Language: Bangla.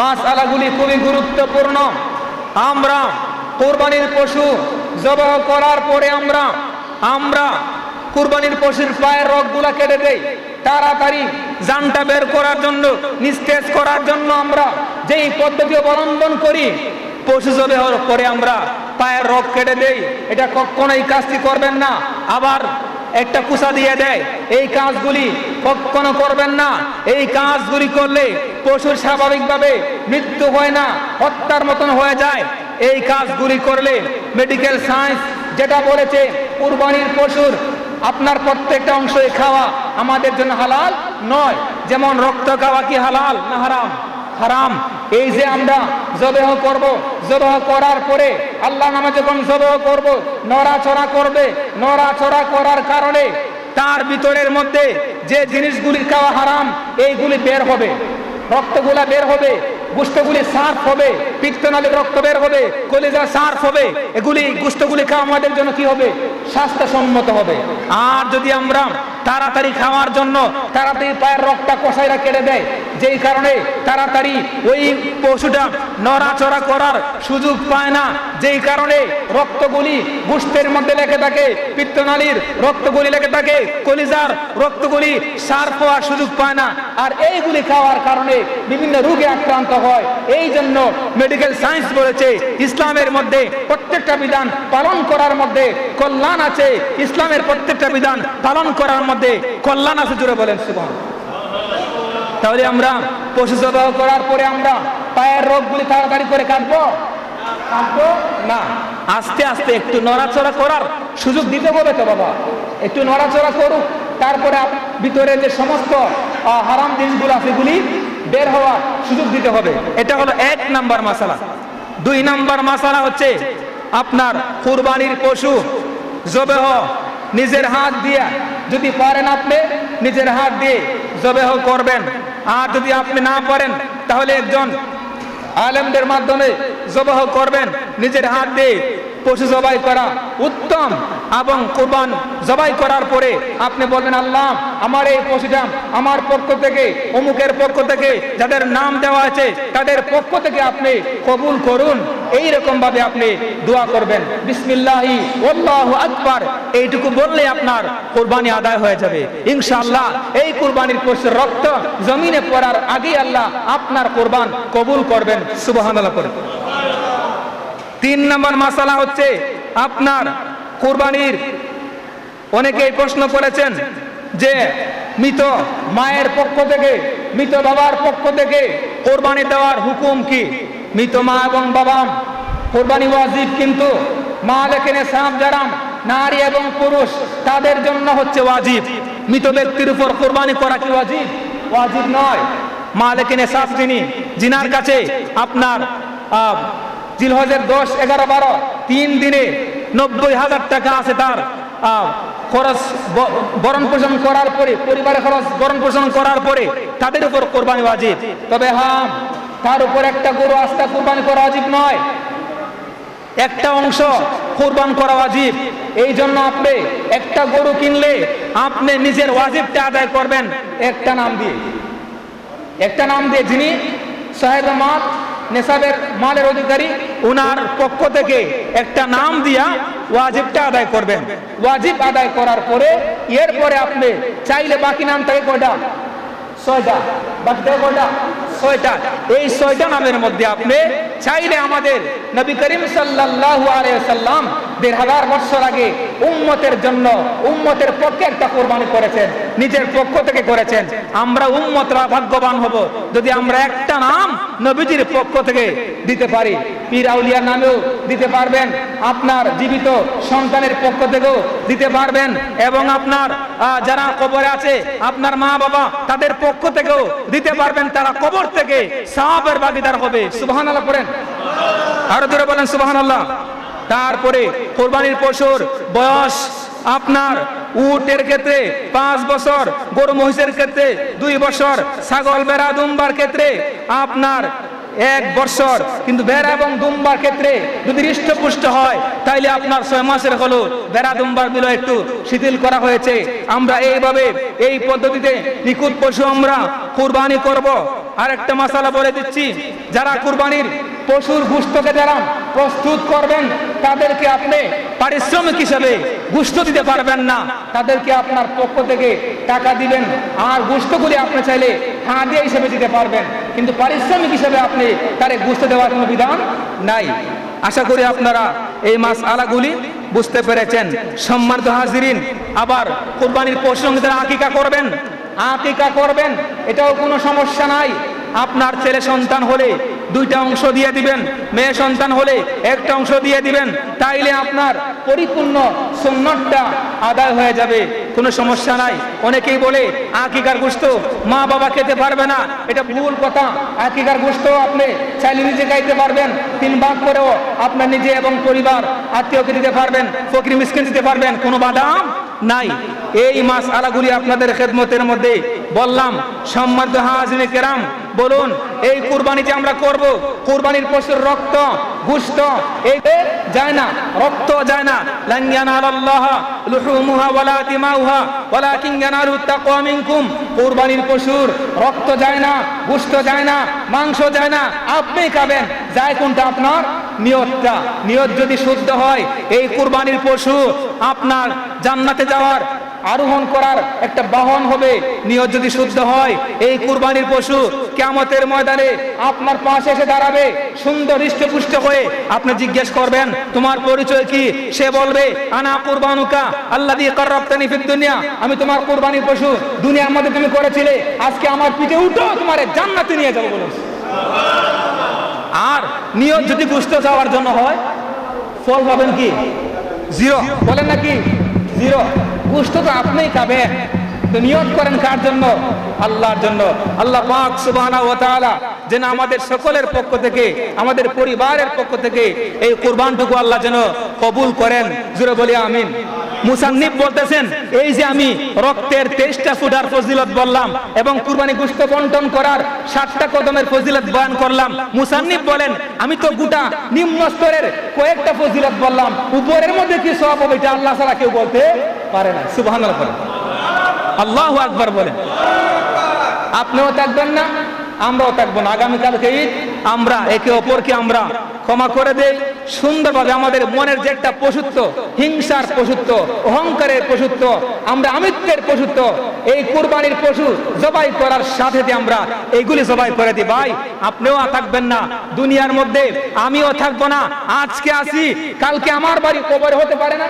মাছ আলাগুলি খুবই গুরুত্বপূর্ণ। আমরা কোরবানির পশু জবাহ করার পরে আমরা আমরা কুরবানির পশুর পায়ের রগগুলা কেটে দেই। তাড়াতাড়ি জানটা বের করার জন্য, নিস্তেজ করার জন্য আমরা যেই পদ্ধতি অবলম্বন করি, পশু জবাহর পরে আমরা পায়ের রগ কেটে দেই। এটা কখনো এই কাজটি করবেন না। আবার একটা কুসা দিয়ে দেয়। এই কাজগুলি কখনো করবেন না। এই কাজগুলি করলে পশুর স্বাভাবিকভাবে মৃত্যু হয় না, হত্যার মতন হয়ে যায়। এই কাজগুলি করলে মেডিকেল সায়েন্স যেটা বলেছে, কুরবানির পশুর আপনার প্রত্যেকটা অংশই খাওয়া আমাদের জন্য হালাল নয়। যেমন রক্ত খাওয়া কি হালাল না হারাম? হারাম। এই যে আমরা জবেহ করব, জবেহ করার পরে আল্লাহ নামে যখন জবেহ করব, নড়াচড়া করবে, নড়াচড়া করার কারণে তার ভিতরের মধ্যে যে জিনিসগুলি খাওয়া হারাম, এইগুলি বের হবে। রক্তগুলা বের হবে, গুষ্ঠগুলি সার্ফ হবে পিত্তনালীর রক্ত বের হবে, কলিজা সার্ফ হবে। এগুলি গুষ্ঠগুলি খাওয়া আমাদের জন্য কি হবে? স্বাস্থ্যসম্মত হবে। আর যদি আমরা তাড়াতাড়ি খাওয়ার জন্য তাড়াতাড়ি পায়ের রক্তটা কষাইরা কেটে দেয়। যেই কারণে তাড়াতাড়ি ওই পশুটা নড়াচড়া করার সুযোগ পায় না। যেই কারণে রক্তগুলি গুষ্ঠের মধ্যে লেগে থাকে, পিত্তনালীর রক্তগুলি লেগে থাকে, কলিজার রক্তগুলি সার্ফ হওয়ার সুযোগ পায় না। আর এইগুলি খাওয়ার কারণে বিভিন্ন রোগে আক্রান্ত হয়। এই জন্য মেডিকেল সায়েন্স বলেছে, ইসলামের মধ্যে প্রত্যেকটা বিধান পালন করার মধ্যে কল্যাণ আছে। ইসলামের প্রত্যেকটা বিধান পালন করার মধ্যে কল্যাণ আছে জুড়ে বলেন, সুবহান। তাহলে আমরা পশু জবাহ করার পরে আমরা পায়ের রোগগুলি তাড়াতাড়ি করে কাটবো? কাটবো? না। আস্তে আস্তে একটু নড়াচড়া করার সুযোগ দিতে হবে তো বাবা। একটু নড়াচড়া করুক, তারপরে ভিতরে যে সমস্ত হারাম জিনিসগুলো আছে এগুলি বের হওয়ার সুযোগ দিতে হবে। এটা হলো এক নাম্বার মাসালা। দুই নাম্বার মাসালা হচ্ছে আপনার কুরবানির পশু জবেহ, নিজের হাত দিয়ে যদি পারেন আপনি, নিজের হাত দিয়ে জবেহ করবেন। আর যদি আপনি না পারেন, তাহলে একজন আলেমদের মাধ্যমে জবাহ করবেন। নিজের হাত দিয়ে পশু জবাই করা উত্তম এবং কোরবান জবাই করার পরে আপনি বলবেন, আল্লাহ, আমার এই পশুটা আমার পক্ষ থেকে, অমুকের পক্ষ থেকে যাদের নাম দেওয়া আছে, তাদের পক্ষ থেকে আপনি কবুল করুন। এই রকম ভাবে আপনি দোয়া করবেন। বিসমিল্লাহি আল্লাহু আকবার। এইটুকু বললে আপনার কোরবানি আদায় হয়ে যাবে। ইনশাআল্লাহ এই কোরবানির পশুর রক্ত জমিনে পড়ার আগেই আল্লাহ আপনার কোরবান কবুল করবেন। সুবহানাল্লাহ করে তিন নম্বর মাসালা হচ্ছে আপনার কোরবানির অনেকেই প্রশ্ন করেছেন যে মৃত মায়ের পক্ষ থেকে, মৃত বাবার পক্ষ থেকে কোরবানি দেওয়ার হুকুম কি? মৃত মা এবং বাবা, কোরবানি ওয়াজিব কিন্তু মা লেখেনে সাপ জারাম নারী এবং পুরুষ, তাদের জন্য হচ্ছে ওয়াজিব। মৃত ব্যক্তির উপর কোরবানি করা কি ওয়াজিব? ওয়াজিব নয়। মা লেখেনে সাপ যিনি জিনার কাছে আপনার জিলহজের দশ, এগারো, বারো, তিন দিনে নব্বই হাজার টাকা আছে তার খরচ বরণ পোষণ করার পরে, পরিবারের খরচ বরণ পোষণ করার পরে তাদের উপর কোরবানি ওয়াজিব। তবে হ্যাঁ তার উপর একটা গরু আস্থা কোরবানি করা ওয়াজিব নয়। একটা অংশ কোরবান করা ওয়াজিব এই জন্য আপনি একটা গরু কিনলে আপনি নিজের ওয়াজিবটা আদায় করবেন। একটা নাম দিয়ে। একটা নাম দিয়ে যিনি সাহেব মাল নেশাবের মালের অধিকারী, উনার পক্ষ থেকে একটা নাম দিয়া ওয়াজিবটা আদায় করবেন। ওয়াজিব আদায় করার পরে এরপরে আপনি চাইলে বাকি নাম থেকে কয়টা? ছয়টা। বাকি থেকে কয়টা? ছয়টা। এই ছয়টা নামের মধ্যে আপনি চাইলে আমাদের নবী করিম সাল্লাল্লাহু আলাইহি সাল্লাম দেড় হাজার বছর আগে উম্মতের জন্য উম্মতের পক্ষে একটা কোরবানি করেছেন, নিজের পক্ষ থেকে করেছেন। আমরা উম্মতরা ভাগ্যবান হব যদি আমরা একটা নাম নবীজির পক্ষ থেকে দিতে পারি। পীর আউলিয়ার নামেও দিতে পারবেন, আপনার জীবিত সন্তানের পক্ষ থেকেও দিতে পারবেন, এবং আপনার যারা কবরে আছে, আপনার মা বাবা তাদের পক্ষ থেকেও দিতে পারবেন, তারা কবর থেকে সাহাবের ভাগিদার হবে। সুবহানাল্লাহ করেন আরও দূরে বলেন, সুবহানাল্লাহ। তারপরে কোরবানির পশুর বয়স আপনার উটের ক্ষেত্রে পাঁচ বছর, গরু মহিষের ক্ষেত্রে দুই বছর, ছাগল বেড়া দুম্বার ক্ষেত্রে আপনার এক বছর। কিন্তু বেড়া এবং দুম্বার ক্ষেত্রে যদি হৃষ্টপুষ্ট হয়, তাইলে আপনার ছয় মাসের হলো বেড়া, দুম্বার বিল একটু শিথিল করা হয়েছে। আমরা এইভাবে এই পদ্ধতিতে নিখুঁত পশু আমরা কুরবানি করব। আর একটা মশালা বলে দিচ্ছি, যারা কুরবানির পশুর গুস্তকে যারা প্রস্তুত করবেন, তাদেরকে আপনি পারিশ্রমিক হিসেবে গুস্ত দিতে পারবেন না। তাদেরকে আপনার পক্ষ থেকে টাকা দিবেন। আর গুস্তগুলি আপনি চাইলে হাদিয়া হিসেবে দিতে পারবেন। কিন্তু পারিশ্রমিক হিসেবে আপনি তারে বুঝতে দেওয়ার কোনো বিধান নাই। আশা করি আপনারা এই মাস আলাগুলি বুঝতে পেরেছেন। সম্মানিত হাজিরিন, আবার কোরবানির পশুর তারা আকিকা করবেন আকিকা করবেন, এটাও কোনো সমস্যা নাই। আপনার ছেলে সন্তান হলে দুইটা অংশ দিয়ে দিবেন। মেয়ে সন্তান হলে একটা অংশ দিয়ে দিবেন। তাইলে আপনার পরিপূর্ণ সুন্নতটা আদায় হয়ে যাবে। কোনো সমস্যা নাই। অনেকেই বলে, আকিকার গোস্ত মা বাবা খেতে পারবে না। এটা ভুল কথা। আকিকার গোস্ত আপনি চাইলে নিজে খাইতে পারবেন। তিন ভাগ করেও আপনার নিজে এবং পরিবার আত্মীয়কে দিতে পারবেন, ফকির মিসকিন দিতে পারবেন। কোনো বাধা নাই। এই মাস আলাগুলি আপনাদের খেদমতের মধ্যে বললাম, সম্মানিত হাজিনে কেরাম বলুন, এই কুরবানি যে আমরা করব, কুরবানির পশুর রক্ত, গুস্ত, এই যায় না, রক্ত যায় না। লান ইয়ানালাল্লাহ লুহুমুহা ওয়ালা দিমাউহা, ওয়ালাকিন ইয়ানালু তাকওয়া মিনকুম। কুরবানির পশুর রক্ত যায় না, গুস্ত যায় না, মাংস যায় না। আপনি খাবেন, যায় কোনটা আপনার? নিয়তটা। নিয়ত যদি শুদ্ধ হয়, এই কুরবানির পশু আপনার জান্নাতে যাওয়ার আরোহণ করার একটা বাহন হবে। নিয়ত যদি শুদ্ধ হয়, এই কুরবানির পশু কেমতের ময়দানে আপনার পাশে এসে দাঁড়াবে, সুন্দর হৃষ্টপুষ্ট হয়ে আপনি জিজ্ঞেস করবেন, তোমার পরিচয় কি? সে বলবে, আনা কুরবানুকা আল্লাহ দিয়ে কররাপ্তানি ফিদ দুনিয়া। আমি তোমার কুরবানির পশু দুনিয়ার মধ্যে তুমি করেছিলে, আজকে আমার পিঠে উঠো, তোমার জান্নাতে নিয়ে যাব বলো। আর নিয়ত যদি বুঝতে চাওয়ার জন্য হয়, ফল পাবেন কি? জিরো। বলেন নাকি জিরো। গুস্ত তো আপনিই খাবেন। তো নিয়ত করেন কার জন্য? আল্লাহর জন্য। আল্লাহ পাক সুবহানাহু ওয়া তাআলা যেন আমাদের সকলের পক্ষ থেকে, আমাদের পরিবারের পক্ষ থেকে এই কুরবানটুকু আল্লাহ যেন কবুল করেন। জুড়ে বলি আমিন। মুসান্নিফ বলতেছেন, এই যে আমি রক্তের তেইশটা ফুটার ফজিলত বললাম এবং কুরবানি গুস্ত বন্টন করার ষাটটা কদমের ফজিলত বয়ান করলাম। মুসান্নিফ বলেন, আমি তো গোটা নিম্ন স্তরের কয়েকটা ফজিলত বললাম। উপরের মধ্যে কি সব হবে এটা আল্লাহ ছাড়া কেউ বলতে পারে না, সুবহানাল্লাহ বলেন আল্লাহু আকবার বলেন। আপনিও থাকবেন না, আমরাও থাকব না। আগামীকালকে ঈদ, আমরা একে অপরকে আমরা ক্ষমা করে দেই। সুন্দরভাবে আমাদের মনের যে একটা পশুত্ব, হিংসার পশুত্ব, অহংকারের পশুত্ব, আমরা আমিত্বের পশুত্ব, এই কুরবানির পশু জবাই করার সাথে আমরা এইগুলি জবাই করে দিই। ভাই, আপনিও থাকবেন না। দুনিয়ার মধ্যে আমিও থাকব না। আজকে আসি, কালকে আমার বাড়ি কবর হতে পারে না।